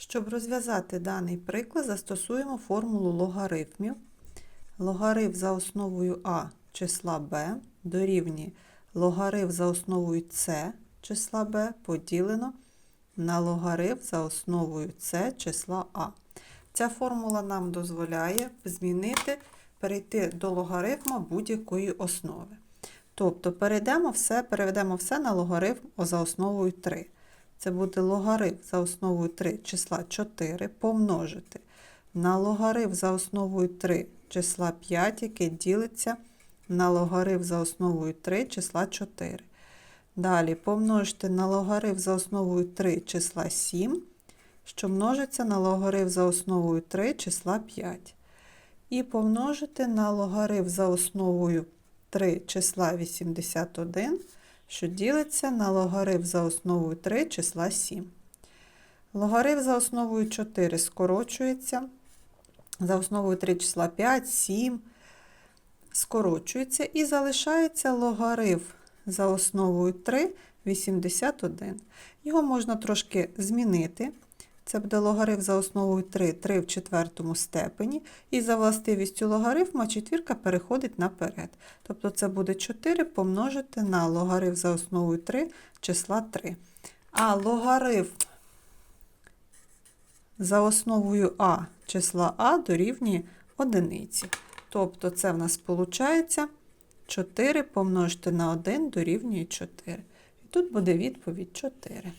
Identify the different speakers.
Speaker 1: Щоб розв'язати даний приклад, застосуємо формулу логарифмів. Логарифм за основою а числа b дорівнює логарифм за основою c числа b поділено на логарифм за основою c числа а. Ця формула нам дозволяє змінити, перейти до логарифма будь-якої основи. Тобто перейдемо все, переведемо все на логарифм за основою 3. Це буде логарифм за основою 3 числа 4 помножити на логарифм за основою 3 числа 5, яке ділиться на логарифм за основою 3 числа 4. Далі помножити на логарифм за основою 3 числа 7, що множиться на логарифм за основою 3 числа 5. І помножити на логарифм за основою 3 числа 81, що ділиться на логарифм за основою 3 числа 7. Логарифм за основою 4 скорочується. За основою 3 числа 5, 7 скорочується і залишається логарифм за основою 3 81. Його можна трошки змінити. Це буде логарифм за основою 3, 3 в четвертому степені. І за властивістю логарифма четвірка переходить наперед. Тобто це буде 4 помножити на логарифм за основою 3 числа 3. А логарифм за основою а числа а дорівнює одиниці. Тобто це в нас виходить 4 помножити на 1 дорівнює 4. І тут буде відповідь 4.